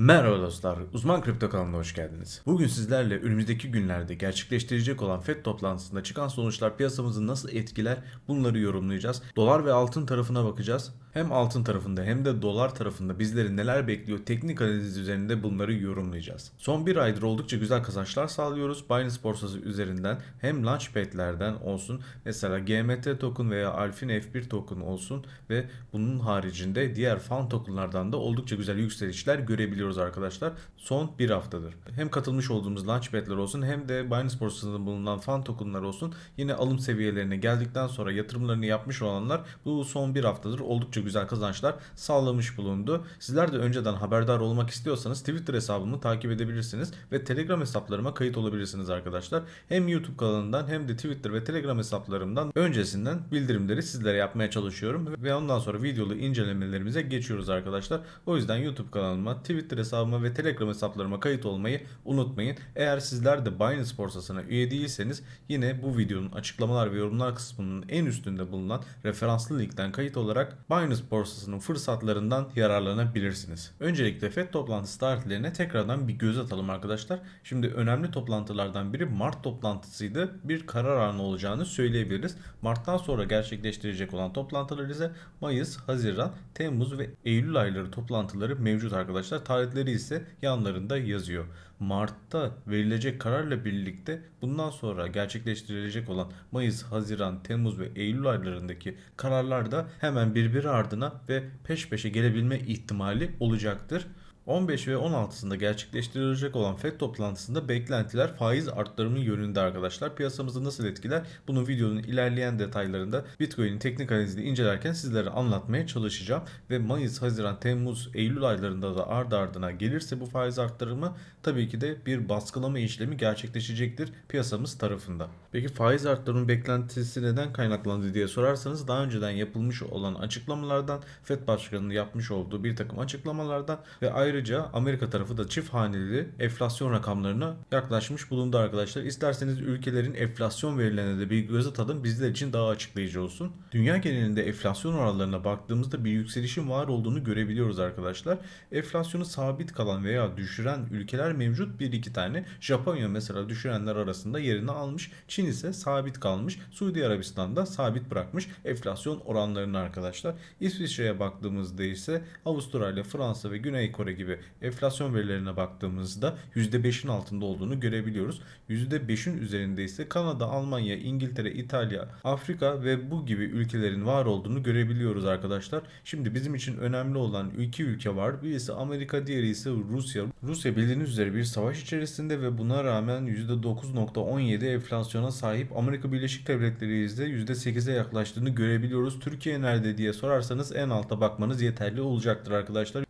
Merhaba dostlar, Uzman Kripto kanalına hoş geldiniz. Bugün sizlerle önümüzdeki günlerde gerçekleştirecek olan FED toplantısında çıkan sonuçlar piyasamızı nasıl etkiler bunları yorumlayacağız. Dolar ve altın tarafına bakacağız. Hem altın tarafında hem de dolar tarafında bizleri neler bekliyor teknik analiz üzerinde bunları yorumlayacağız. Son bir aydır oldukça güzel kazançlar sağlıyoruz. Binance borsası üzerinden hem Launchpad'lerden olsun mesela GMT token veya Alfin F1 token olsun ve bunun haricinde diğer fan tokenlardan da oldukça güzel yükselişler görebiliyoruz arkadaşlar. Son bir haftadır. Hem katılmış olduğumuz Launchpad'ler olsun hem de Binance borsasında bulunan fan tokenlar olsun yine alım seviyelerine geldikten sonra yatırımlarını yapmış olanlar bu son bir haftadır oldukça güzel kazançlar sağlamış bulundu. Sizler de önceden haberdar olmak istiyorsanız Twitter hesabımı takip edebilirsiniz ve Telegram hesaplarıma kayıt olabilirsiniz arkadaşlar. Hem YouTube kanalından hem de Twitter ve Telegram hesaplarımdan öncesinden bildirimleri sizlere yapmaya çalışıyorum ve ondan sonra videolu incelemelerimize geçiyoruz arkadaşlar. O yüzden YouTube kanalıma, Twitter hesabıma ve Telegram hesaplarıma kayıt olmayı unutmayın. Eğer sizler de Binance borsasına üye değilseniz yine bu videonun açıklamalar ve yorumlar kısmının en üstünde bulunan referanslı linkten kayıt olarak Binance borsasının fırsatlarından yararlanabilirsiniz. Öncelikle FED toplantısı tarihlerine tekrardan bir göz atalım arkadaşlar. Şimdi önemli toplantılardan biri Mart toplantısıydı. Bir karar anı olacağını söyleyebiliriz. Mart'tan sonra gerçekleştirecek olan toplantılar ise Mayıs, Haziran, Temmuz ve Eylül ayları toplantıları mevcut arkadaşlar. Tarihleri ise yanlarında yazıyor. Mart'ta verilecek kararla birlikte bundan sonra gerçekleştirilecek olan Mayıs, Haziran, Temmuz ve Eylül aylarındaki kararlar da hemen birbiri ardına ve peş peşe gelebilme ihtimali olacaktır. 15 ve 16'sında gerçekleştirilecek olan FED toplantısında beklentiler faiz arttırımı yönünde arkadaşlar. Piyasamızı nasıl etkiler? Bunu videonun ilerleyen detaylarında Bitcoin'in teknik analizini incelerken sizlere anlatmaya çalışacağım. Ve Mayıs, Haziran, Temmuz, Eylül aylarında da ardı ardına gelirse bu faiz arttırımı tabii ki de bir baskılama işlemi gerçekleşecektir piyasamız tarafında. Peki faiz arttırımı beklentisi neden kaynaklandı diye sorarsanız daha önceden yapılmış olan açıklamalardan FED Başkanı'nın yapmış olduğu bir takım açıklamalardan ve ayrıca Amerika tarafı da çift haneli enflasyon rakamlarına yaklaşmış bulundu arkadaşlar. İsterseniz ülkelerin enflasyon verilerine de bir göz atalım bizler için daha açıklayıcı olsun. Dünya genelinde enflasyon oranlarına baktığımızda bir yükselişin var olduğunu görebiliyoruz arkadaşlar. Enflasyonu sabit kalan veya düşüren ülkeler mevcut bir iki tane. Japonya mesela düşürenler arasında yerini almış. Çin ise sabit kalmış. Suudi Arabistan'da sabit bırakmış enflasyon oranlarını arkadaşlar. İsviçre'ye baktığımızda ise Avustralya, Fransa ve Güney Kore gibi enflasyon verilerine baktığımızda %5'in altında olduğunu görebiliyoruz. %5'in üzerinde ise Kanada, Almanya, İngiltere, İtalya, Afrika ve bu gibi ülkelerin var olduğunu görebiliyoruz arkadaşlar. Şimdi bizim için önemli olan iki ülke var. Birisi Amerika, diğeri ise Rusya. Rusya bildiğiniz üzere bir savaş içerisinde ve buna rağmen %9.17 enflasyona sahip Amerika Birleşik Devletleri ise %8'e yaklaştığını görebiliyoruz. Türkiye nerede diye sorarsanız en alta bakmanız yeterli olacaktır arkadaşlar.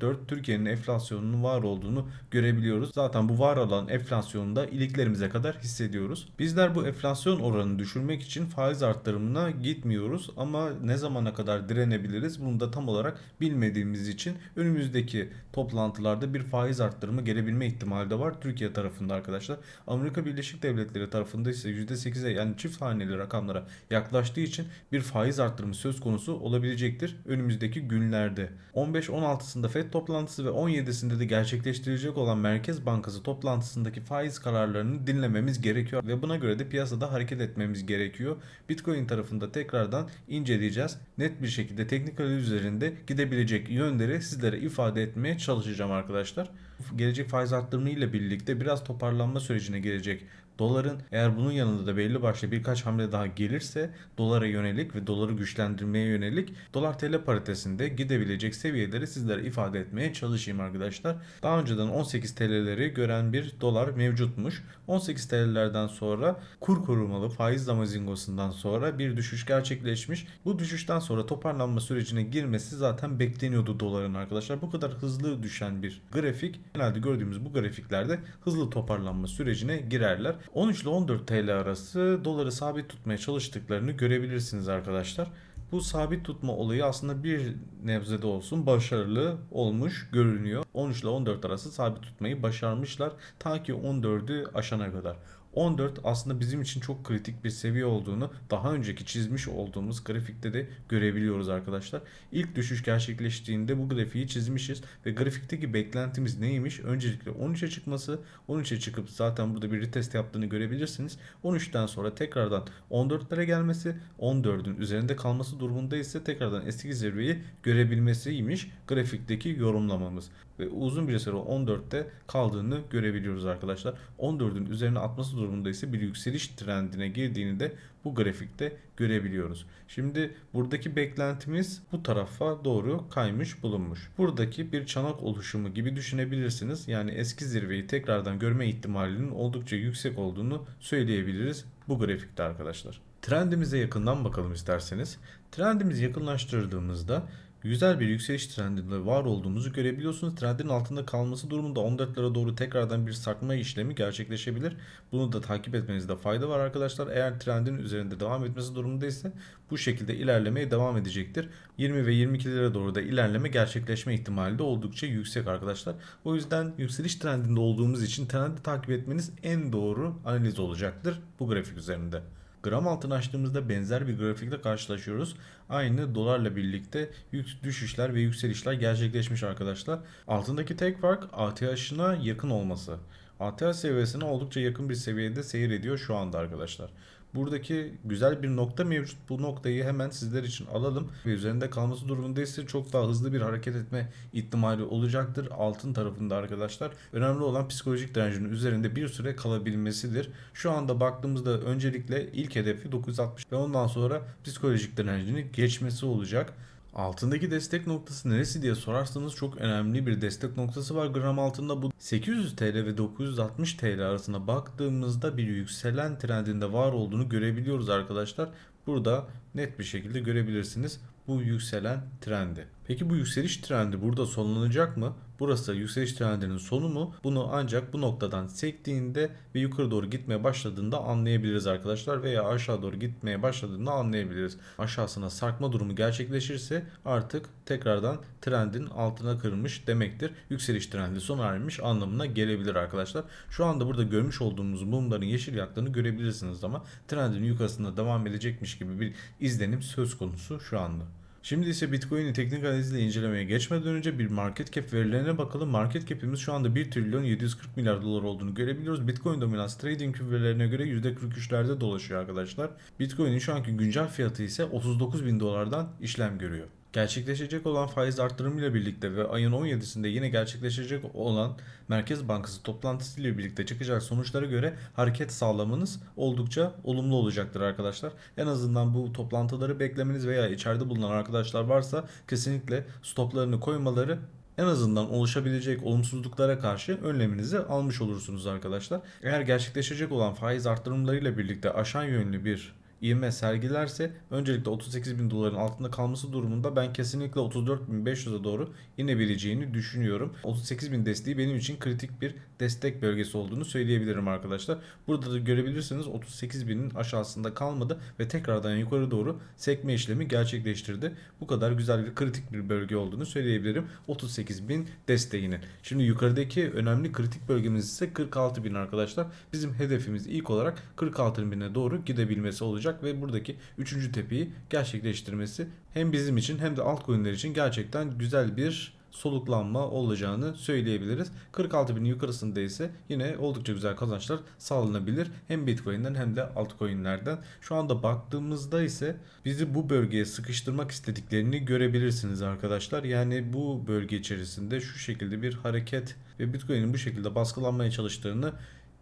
%54.44 Türkiye'nin enflasyonunun var olduğunu görebiliyoruz. Zaten bu var olan enflasyonu da iliklerimize kadar hissediyoruz. Bizler bu enflasyon oranını düşürmek için faiz arttırımına gitmiyoruz ama ne zamana kadar direnebiliriz bunu da tam olarak bilmediğimiz için önümüzdeki toplantılarda bir faiz arttırımı gelebilme ihtimali de var Türkiye tarafında arkadaşlar. Amerika Birleşik Devletleri tarafında ise %8'e yani çift haneli rakamlara yaklaştığı için bir faiz arttırımı söz konusu olabilecektir önümüzdeki günlerde. 15-16'sında FED toplantısı ve 17'sinde de gerçekleştirilecek olan Merkez Bankası toplantısındaki faiz kararlarını dinlememiz gerekiyor ve buna göre de piyasada hareket etmemiz gerekiyor. Bitcoin tarafında tekrardan inceleyeceğiz. Net bir şekilde teknik analiz üzerinde gidebilecek yönleri sizlere ifade etmeye çalışacağım arkadaşlar. Gelecek faiz arttırımı ile birlikte biraz toparlanma sürecine girecek Doların eğer bunun yanında da belli başlı birkaç hamle daha gelirse dolara yönelik ve doları güçlendirmeye yönelik dolar TL paritesinde gidebilecek seviyeleri sizlere ifade etmeye çalışayım arkadaşlar. Daha önceden 18 TL'leri gören bir dolar mevcutmuş. 18 TL'lerden sonra kur korumalı faiz damazingosundan sonra bir düşüş gerçekleşmiş. Bu düşüşten sonra toparlanma sürecine girmesi zaten bekleniyordu doların arkadaşlar. Bu kadar hızlı düşen bir grafik genelde gördüğümüz bu grafiklerde hızlı toparlanma sürecine girerler. 13 ile 14 TL arası doları sabit tutmaya çalıştıklarını görebilirsiniz arkadaşlar. Bu sabit tutma olayı aslında bir nebzede olsun başarılı olmuş görünüyor. 13 ile 14 arası sabit tutmayı başarmışlar ta ki 14'ü aşana kadar. 14 aslında bizim için çok kritik bir seviye olduğunu daha önceki çizmiş olduğumuz grafikte de görebiliyoruz arkadaşlar. İlk düşüş gerçekleştiğinde bu grafiği çizmişiz ve grafikteki beklentimiz neymiş? Öncelikle 13'e çıkması, 13'e çıkıp zaten burada bir retest yaptığını görebilirsiniz. 13'ten sonra tekrardan 14'lere gelmesi, 14'ün üzerinde kalması durumunda ise tekrardan eski zirveyi görebilmesiymiş grafikteki yorumlamamız. Ve uzun bir süre 14'te kaldığını görebiliyoruz arkadaşlar. 14'ün üzerine atması durumunda ise bir yükseliş trendine girdiğini de bu grafikte görebiliyoruz. Şimdi buradaki beklentimiz bu tarafa doğru kaymış bulunmuş. Buradaki bir çanak oluşumu gibi düşünebilirsiniz. Yani eski zirveyi tekrardan görme ihtimalinin oldukça yüksek olduğunu söyleyebiliriz bu grafikte arkadaşlar. Trendimize yakından bakalım isterseniz. Trendimizi yakınlaştırdığımızda güzel bir yükseliş trendinde var olduğumuzu görebiliyorsunuz. Trendin altında kalması durumunda 14'lere doğru tekrardan bir sarkma işlemi gerçekleşebilir. Bunu da takip etmenizde fayda var arkadaşlar. Eğer trendin üzerinde devam etmesi durumunda ise bu şekilde ilerlemeye devam edecektir. 20 ve 22'lere doğru da ilerleme gerçekleşme ihtimali de oldukça yüksek arkadaşlar. O yüzden yükseliş trendinde olduğumuz için trendi takip etmeniz en doğru analiz olacaktır bu grafik üzerinde. Gram altın açtığımızda benzer bir grafikle karşılaşıyoruz. Aynı dolarla birlikte düşüşler ve yükselişler gerçekleşmiş arkadaşlar. Altındaki tek fark ATH'ına yakın olması. ATH seviyesine oldukça yakın bir seviyede seyir ediyor şu anda arkadaşlar. Buradaki güzel bir nokta mevcut. Bu noktayı hemen sizler için alalım. Ve üzerinde kalması durumunda ise çok daha hızlı bir hareket etme ihtimali olacaktır. Altın tarafında arkadaşlar. Önemli olan psikolojik direncinin üzerinde bir süre kalabilmesidir. Şu anda baktığımızda öncelikle ilk hedefi 960 ve ondan sonra psikolojik direncini geçmesi olacak. Altındaki destek noktası neresi diye sorarsanız çok önemli bir destek noktası var. Gram altında bu 800 TL ve 960 TL arasında baktığımızda bir yükselen trendinde var olduğunu görebiliyoruz arkadaşlar. Burada net bir şekilde görebilirsiniz bu yükselen trendi. Peki bu yükseliş trendi burada sonlanacak mı? Burası yükseliş trendinin sonu mu? Bunu ancak bu noktadan sektiğinde ve yukarı doğru gitmeye başladığında anlayabiliriz arkadaşlar veya aşağı doğru gitmeye başladığında anlayabiliriz. Aşağısına sarkma durumu gerçekleşirse artık tekrardan trendin altına kırılmış demektir. Yükseliş trendi sona ermiş anlamına gelebilir arkadaşlar. Şu anda burada görmüş olduğumuz mumların yeşil yaktığını görebilirsiniz ama trendin yukarısında devam edecekmiş gibi bir izlenim söz konusu şu anda. Şimdi ise Bitcoin'i teknik analizle incelemeye geçmeden önce bir market cap verilerine bakalım. Market cap'imiz şu anda 1 trilyon 740 milyar dolar olduğunu görebiliyoruz. Bitcoin dominans trading verilerine göre %43'lerde dolaşıyor arkadaşlar. Bitcoin'in şu anki güncel fiyatı ise 39 bin dolardan işlem görüyor. Gerçekleşecek olan faiz artırımıyla birlikte ve ayın 17'sinde yine gerçekleşecek olan Merkez Bankası toplantısıyla birlikte çıkacak sonuçlara göre hareket sağlamanız oldukça olumlu olacaktır arkadaşlar. En azından bu toplantıları beklemeniz veya içeride bulunan arkadaşlar varsa kesinlikle stoplarını koymaları en azından oluşabilecek olumsuzluklara karşı önleminizi almış olursunuz arkadaşlar. Eğer gerçekleşecek olan faiz arttırımlarıyla birlikte aşağı yönlü bir ivme sergilerse öncelikle 38 bin doların altında kalması durumunda ben kesinlikle 34.500'e doğru inebileceğini düşünüyorum. 38 bin desteği benim için kritik bir destek bölgesi olduğunu söyleyebilirim arkadaşlar. Burada da görebilirsiniz 38 binin aşağısında kalmadı ve tekrardan yukarı doğru sekme işlemi gerçekleştirdi. Bu kadar güzel bir kritik bir bölge olduğunu söyleyebilirim 38 bin desteğinin. Şimdi yukarıdaki önemli kritik bölgemiz ise 46 bin arkadaşlar. Bizim hedefimiz ilk olarak 46 bine doğru gidebilmesi olacak olacak ve buradaki üçüncü tepeyi gerçekleştirmesi hem bizim için hem de altcoin'ler için gerçekten güzel bir soluklanma olacağını söyleyebiliriz. 46 bin yukarısında ise yine oldukça güzel kazançlar sağlanabilir. Hem Bitcoin'den hem de altcoin'lerden. Şu anda baktığımızda ise bizi bu bölgeye sıkıştırmak istediklerini görebilirsiniz arkadaşlar. Yani bu bölge içerisinde şu şekilde bir hareket ve Bitcoin'in bu şekilde baskılanmaya çalıştığını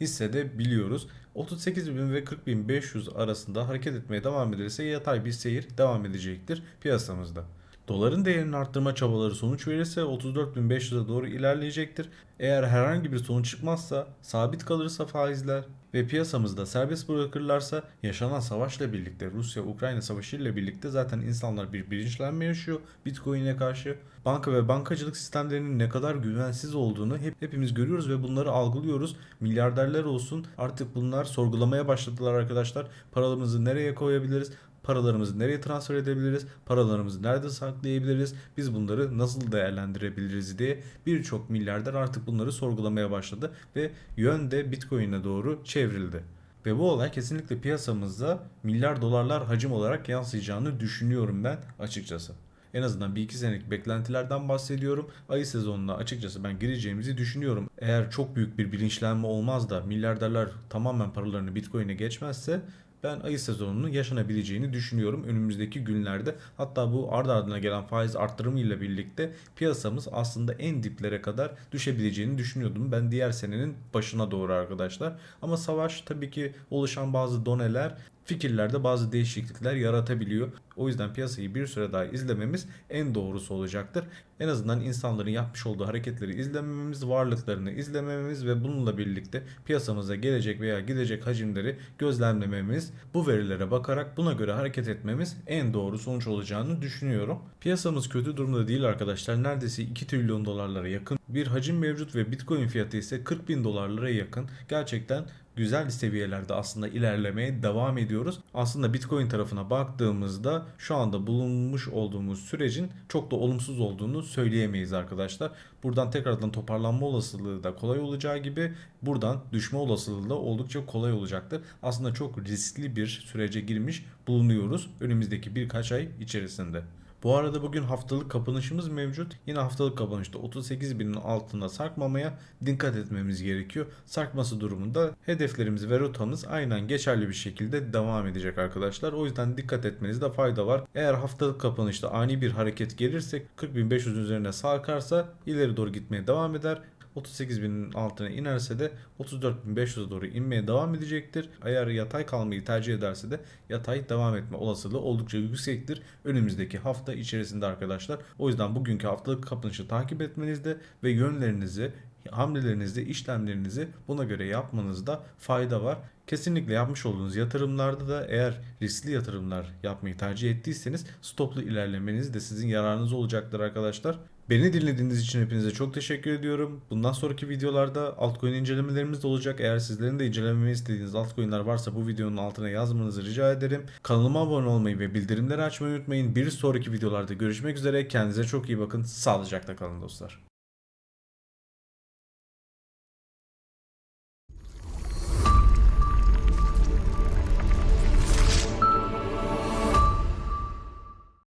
hissedebiliyoruz. 38.000 ve 40.500 arasında hareket etmeye devam edilirse yatay bir seyir devam edecektir piyasamızda. Doların değerini arttırma çabaları sonuç verirse 34.500'e doğru ilerleyecektir. Eğer herhangi bir sonuç çıkmazsa, sabit kalırsa faizler ve piyasamızda serbest bırakırlarsa yaşanan savaşla birlikte Rusya-Ukrayna savaşı ile birlikte zaten insanlar bir bilinçlenme yaşıyor Bitcoin'e karşı. Banka ve bankacılık sistemlerinin ne kadar güvensiz olduğunu hep hepimiz görüyoruz ve bunları algılıyoruz. Milyarderler olsun artık bunlar sorgulamaya başladılar arkadaşlar. Paralarımızı nereye koyabiliriz? Paralarımızı nereye transfer edebiliriz, paralarımızı nerede saklayabiliriz, biz bunları nasıl değerlendirebiliriz diye birçok milyarder artık bunları sorgulamaya başladı ve yön de Bitcoin'e doğru çevrildi. Ve bu olay kesinlikle piyasamızda milyar dolarlar hacim olarak yansıyacağını düşünüyorum ben açıkçası. En azından bir iki senelik beklentilerden bahsediyorum. Ayı sezonuna açıkçası ben gireceğimizi düşünüyorum. Eğer çok büyük bir bilinçlenme olmaz da milyarderler tamamen paralarını Bitcoin'e geçmezse ben ayı sezonunun yaşanabileceğini düşünüyorum önümüzdeki günlerde. Hatta bu ardı ardına gelen faiz arttırımı ile birlikte piyasamız aslında en diplere kadar düşebileceğini düşünüyordum. Ben diğer senenin başına doğru arkadaşlar. Ama savaş tabii ki oluşan bazı doneler fikirlerde bazı değişiklikler yaratabiliyor. O yüzden piyasayı bir süre daha izlememiz en doğrusu olacaktır. En azından insanların yapmış olduğu hareketleri izlememiz, varlıklarını izlememiz ve bununla birlikte piyasamıza gelecek veya gidecek hacimleri gözlemlememiz, bu verilere bakarak buna göre hareket etmemiz en doğru sonuç olacağını düşünüyorum. Piyasamız kötü durumda değil arkadaşlar. Neredeyse 2 trilyon dolarlara yakın bir hacim mevcut ve Bitcoin fiyatı ise 40 bin dolarlara yakın. Gerçekten güzel seviyelerde aslında ilerlemeye devam ediyoruz. Aslında Bitcoin tarafına baktığımızda şu anda bulunmuş olduğumuz sürecin çok da olumsuz olduğunu söyleyemeyiz arkadaşlar. Buradan tekrardan toparlanma olasılığı da kolay olacağı gibi buradan düşme olasılığı da oldukça kolay olacaktır. Aslında çok riskli bir sürece girmiş bulunuyoruz önümüzdeki birkaç ay içerisinde. Bu arada bugün haftalık kapanışımız mevcut. Yine haftalık kapanışta 38 binin altında sarkmamaya dikkat etmemiz gerekiyor. Sarkması durumunda hedeflerimiz ve rotamız aynen geçerli bir şekilde devam edecek arkadaşlar. O yüzden dikkat etmenizde fayda var. Eğer haftalık kapanışta ani bir hareket gelirse 40.500 üzerine sarkarsa ileri doğru gitmeye devam eder. 38.000'in altına inerse de 34.500'e doğru inmeye devam edecektir. Eğer yatay kalmayı tercih ederse de yatay devam etme olasılığı oldukça yüksektir. Önümüzdeki hafta içerisinde arkadaşlar. O yüzden bugünkü haftalık kapanışı takip etmenizde ve yönlerinizi hamlelerinizde işlemlerinizi buna göre yapmanızda fayda var. Kesinlikle yapmış olduğunuz yatırımlarda da eğer riskli yatırımlar yapmayı tercih ettiyseniz stoplu ilerlemeniz de sizin yararınız olacaktır arkadaşlar. Beni dinlediğiniz için hepinize çok teşekkür ediyorum. Bundan sonraki videolarda altcoin incelemelerimiz de olacak. Eğer sizlerin de incelememi istediğiniz altcoin'ler varsa bu videonun altına yazmanızı rica ederim. Kanalıma abone olmayı ve bildirimleri açmayı unutmayın. Bir sonraki videolarda görüşmek üzere. Kendinize çok iyi bakın. Sağlıcakla kalın dostlar.